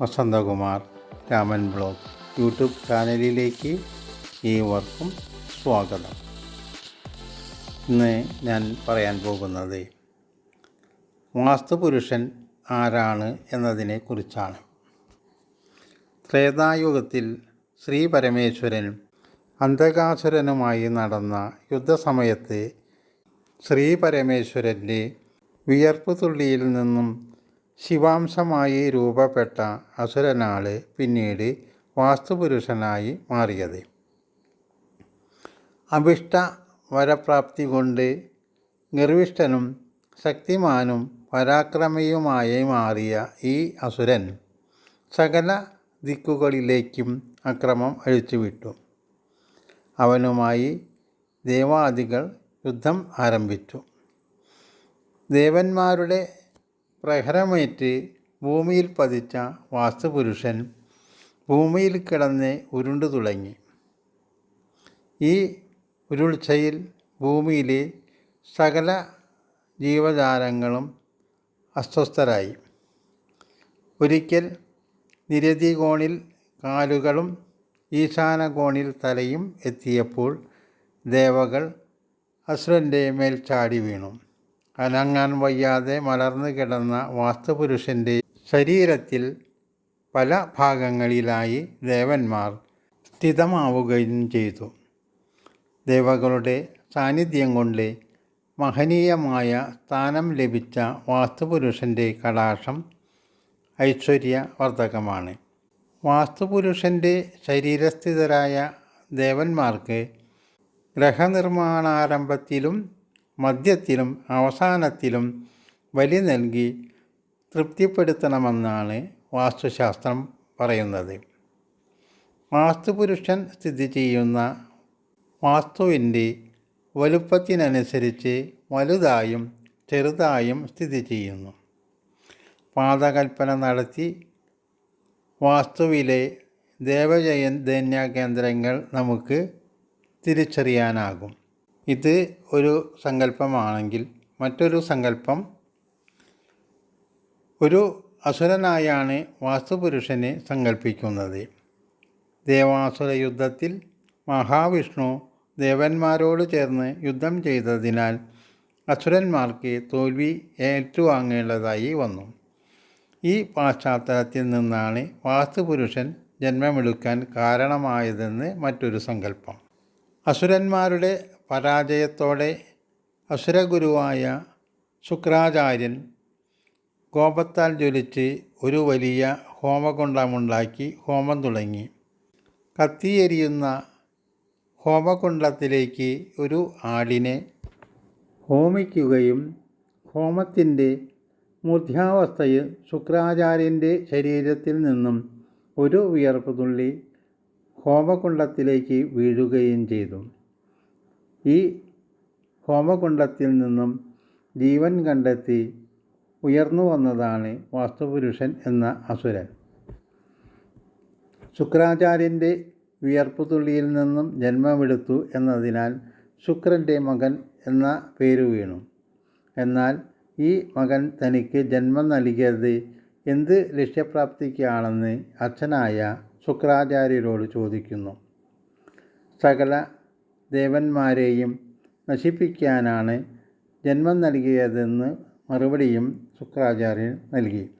Vasanthakumar Raman blog YouTube ചാനലിലേക്ക് ഏവർക്കും സ്വാഗതം. ഇന്ന് ഞാൻ പറയാൻ പോകുന്നത് വാസ്തുപുരുഷൻ ആരാണ് എന്നതിനെ കുറിച്ചാണ് ത്രേതായുഗത്തിൽ ശ്രീ പരമേശ്വരൻ അന്ധകാസുരനുമായി നടന്ന യുദ്ധസമയത്ത് ശ്രീ പരമേശ്വരന്റെ വിയർപ്പ് തുള്ളിയിൽ നിന്നും ശിവാംശമായി രൂപപ്പെട്ട അസുരനാണ് പിന്നീട് വാസ്തുപുരുഷനായി മാറിയത്. അഭിഷ്ട വരപ്രാപ്തി കൊണ്ട് നിർവിഷ്ടനും ശക്തിമാനും പരാക്രമിയുമായി മാറിയ ഈ അസുരൻ സകല ദിക്കുകളിലേക്കും അക്രമം അഴിച്ചുവിട്ടു. അവനുമായി ദേവാദികൾ യുദ്ധം ആരംഭിച്ചു. ദേവന്മാരുടെ പ്രഹരമേറ്റ് ഭൂമിയിൽ പതിച്ച വാസ്തുപുരുഷൻ ഭൂമിയിൽ കിടന്ന് ഉരുണ്ടു തുടങ്ങി. ഈ ഉരുൾച്ചയിൽ ഭൂമിയിലെ സകല ജീവജാലങ്ങളും അസ്വസ്ഥരായി. ഒരിക്കൽ നിരതി കോണിൽ കാലുകളും ഈശാന കോണിൽ തലയും എത്തിയപ്പോൾ ദേവകൾ അസുരന്റെ മേൽ ചാടി വീണു. അനങ്ങാൻ വയ്യാതെ മലർന്നു കിടന്ന വാസ്തുപുരുഷന്റെ ശരീരത്തിൽ പല ഭാഗങ്ങളിലായി ദേവന്മാർ സ്ഥിതമാവുകയും ചെയ്തു. ദേവകളുടെ സാന്നിധ്യം കൊണ്ട് മഹനീയമായ സ്ഥാനം ലഭിച്ച വാസ്തുപുരുഷന്റെ കടാക്ഷം ഐശ്വര്യവർദ്ധകമാണ്. വാസ്തുപുരുഷന്റെ ശരീരസ്ഥിതരായ ദേവന്മാർക്ക് ഗ്രഹനിർമ്മാണാരംഭത്തിലും മധ്യത്തിലും അവസാനത്തിലും ബലി നൽകി തൃപ്തിപ്പെടുത്തണമെന്നാണ് വാസ്തുശാസ്ത്രം പറയുന്നത്. വാസ്തുപുരുഷൻ സ്ഥിതി ചെയ്യുന്ന വാസ്തുവിന്റെ വലുപ്പത്തിനനുസരിച്ച് വലുതായും ചെറുതായും സ്ഥിതി ചെയ്യുന്നു. പാതകൽപ്പന നടത്തി വാസ്തുവിലെ ദേവജയന്യ കേന്ദ്രങ്ങൾ നമുക്ക് തിരിച്ചറിയാനാകും. ഇത് ഒരു സങ്കല്പമാണെങ്കിൽ മറ്റൊരു സങ്കല്പം ഒരു അസുരനായാണ് വാസ്തുപുരുഷനെ സങ്കല്പിക്കുന്നത്. ദേവാസുര യുദ്ധത്തിൽ മഹാവിഷ്ണു ദേവന്മാരോട് ചേർന്ന് യുദ്ധം ചെയ്തതിനാൽ അസുരന്മാർക്ക് തോൽവി ഏറ്റുവാങ്ങേണ്ടതായി വന്നു. ഈ പശ്ചാത്തലത്തിൽ നിന്നാണ് വാസ്തുപുരുഷൻ ജന്മമെടുക്കാൻ കാരണമായതെന്ന് മറ്റൊരു സങ്കല്പം. അസുരന്മാരുടെ പരാജയത്തോടെ അസുരഗുരുവായ ശുക്രാചാര്യൻ കോപത്താൽ ജ്വലിച്ച് ഒരു വലിയ ഹോമകുണ്ടമുണ്ടാക്കി ഹോമം തുടങ്ങി. കത്തിയെരിയുന്ന ഹോമകുണ്ടത്തിലേക്ക് ഒരു ആടിനെ ഹോമിക്കുകയും ഹോമത്തിന്റെ മൂർധ്യാവസ്ഥയിൽ ശുക്രാചാര്യന്റെ ശരീരത്തിൽ നിന്നും ഒരു വിയർപ്പ് തുള്ളി ഹോമകുണ്ടത്തിലേക്ക് വീഴുകയും ചെയ്തു. ഈ ഹോമകുണ്ടത്തിൽ നിന്നും ജീവൻ കണ്ടെത്തി ഉയർന്നു വന്നതാണ് വാസ്തുപുരുഷൻ എന്ന അസുരൻ. ശുക്രാചാര്യന്റെ വിയർപ്പ് തുള്ളിയിൽ നിന്നും ജന്മമെടുത്തു എന്നതിനാൽ ശുക്രന്റെ മകൻ എന്ന പേരു വീണു. എന്നാൽ ഈ മകൻ തനിക്ക് ജന്മം നൽകിയത് എന്ത് ലക്ഷ്യപ്രാപ്തിക്കാണെന്ന് അച്ഛനായ ശുക്രാചാര്യരോട് ചോദിക്കുന്നു. സകല ദേവന്മാരെയും നശിപ്പിക്കാനാണ് ജന്മം നൽകിയതെന്ന് മറുപടിയും ശുക്രാചാര്യൻ നൽകി.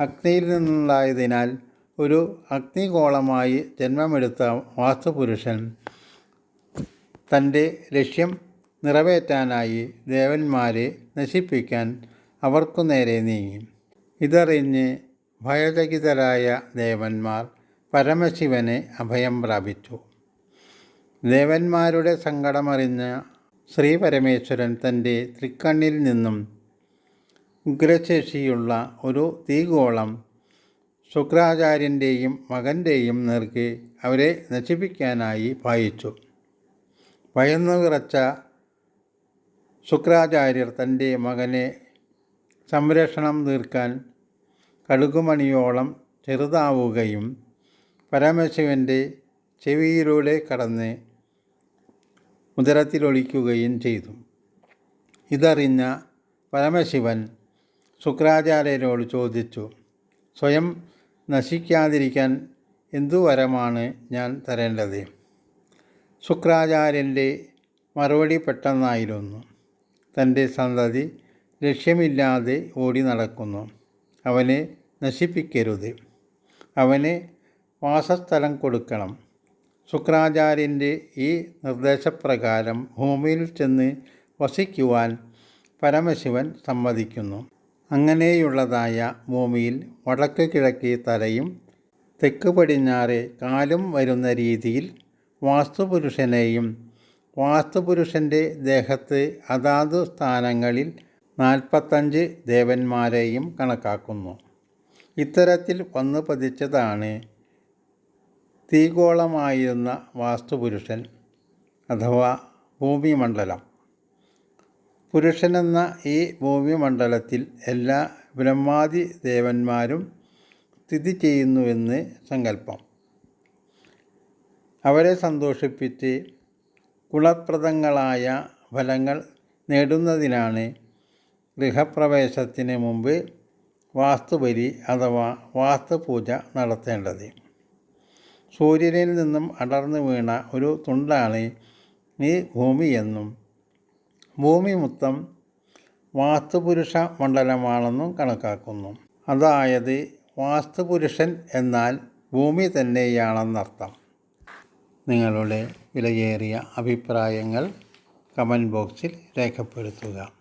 അഗ്നിയിൽ നിന്നുണ്ടായതിനാൽ ഒരു അഗ്നിഗോളമായി ജന്മമെടുത്ത വാസ്തുപുരുഷൻ തന്റെ ലക്ഷ്യം നിറവേറ്റാനായി ദേവന്മാരെ നശിപ്പിക്കാൻ അവർക്കു നേരെ നീങ്ങി. ഇതറിഞ്ഞ് ഭയചകിതരായ ദേവന്മാർ പരമശിവനെ അഭയം പ്രാപിച്ചു. ദേവന്മാരുടെ സങ്കടമറിഞ്ഞ ശ്രീ പരമേശ്വരൻ തന്റെ തൃക്കണ്ണിൽ നിന്നും ഉഗ്രശേഷിയുള്ള ഒരു തീഗോളം ശുക്രാചാര്യന്റെയും മകന്റെയും നേർക്ക് അവരെ നശിപ്പിക്കാനായി പായിച്ചു ഭയന്നു വിറച്ച ശുക്രാചാര്യർ തന്റെ മകനെ സംരക്ഷണം തീർക്കാൻ കടുകുമണിയോളം ചെറുതാവുകയും പരമശിവന്റെ ചെവിയിലൂടെ കടന്ന് ഉദരത്തിലൊളിക്കുകയും ചെയ്തു. ഇതറിഞ്ഞ പരമശിവൻ ശുക്രാചാര്യരോട് ചോദിച്ചു സ്വയം നശിക്കാതിരിക്കാൻ എന്തു വരമാണ് ഞാൻ തരേണ്ടത്? ശുക്രാചാര്യന്റെ മറുപടി പെട്ടെന്നായിരുന്നു. തന്റെ സന്തതി ലക്ഷ്യമില്ലാതെ ഓടി നടക്കുന്നു. അവനെ നശിപ്പിക്കരുത്. അവന് വാസസ്ഥലം കൊടുക്കണം. ശുക്രാചാര്യന്റെ ഈ നിർദ്ദേശപ്രകാരം ഭൂമിയിൽ ചെന്ന് വസിക്കുവാൻ പരമശിവൻ സമ്മതിക്കുന്നു. അങ്ങനെയുള്ളതായ ഭൂമിയിൽ വടക്ക് കിഴക്ക് തലയും തെക്ക് പടിഞ്ഞാറെ കാലും വരുന്ന രീതിയിൽ വാസ്തുപുരുഷനെയും വാസ്തുപുരുഷന്റെ ദേഹത്ത് അതാതു സ്ഥാനങ്ങളിൽ നാൽപ്പത്തഞ്ച് ദേവന്മാരെയും കണക്കാക്കുന്നു. ഇത്തരത്തിൽ വന്നു പതിച്ചതാണ് തീഗോളമായിരുന്ന വാസ്തുപുരുഷൻ അഥവാ ഭൂമിമണ്ഡലം. പുരുഷനെന്ന ഈ ഭൂമിമണ്ഡലത്തിൽ എല്ലാ ബ്രഹ്മാതി ദേവന്മാരും സ്ഥിതി ചെയ്യുന്നുവെന്ന് സങ്കല്പം. അവരെ സന്തോഷിപ്പിച്ച് ഗുണപ്രദങ്ങളായ ഫലങ്ങൾ നേടുന്നതിനാണ് ഗൃഹപ്രവേശത്തിന് മുമ്പ് വാസ്തുബലി അഥവാ വാസ്തുപൂജ നടത്തേണ്ടത്. സൂര്യനിൽ നിന്നും അടർന്നു വീണ ഒരു തുണ്ടാണ് ഈ ഭൂമിയെന്നും ഭൂമി മൊത്തം വാസ്തുപുരുഷ മണ്ഡലമാണെന്നും കണക്കാക്കുന്നു. അതായത് വാസ്തുപുരുഷൻ എന്നാൽ ഭൂമി തന്നെയാണെന്നർത്ഥം. നിങ്ങളുടെ വിലയേറിയ അഭിപ്രായങ്ങൾ കമന്റ് ബോക്സിൽ രേഖപ്പെടുത്തുക.